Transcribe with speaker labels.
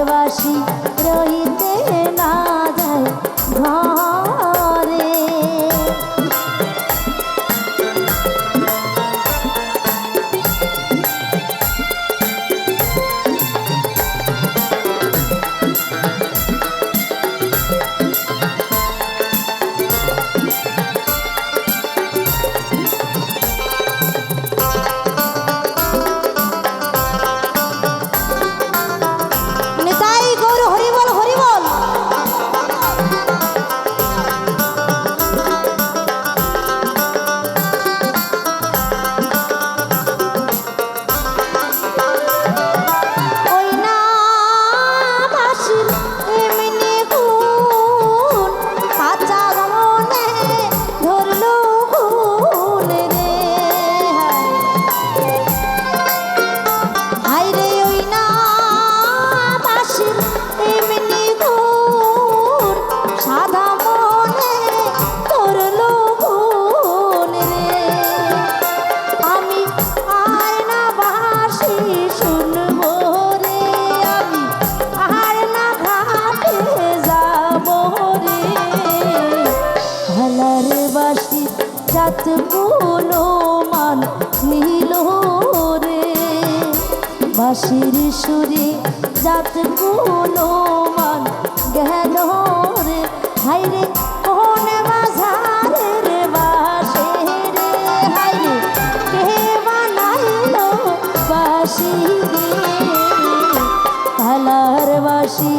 Speaker 1: ভালোবাসি রইতে না হাতগুলো মান নীল রে। বাঁশির সুরে জাতগুলো মান গেল রে। হাইরে কোন মাঝারে রে বাসে রে। হাইরে কে বানাইল বাসি রে? কালার বাসি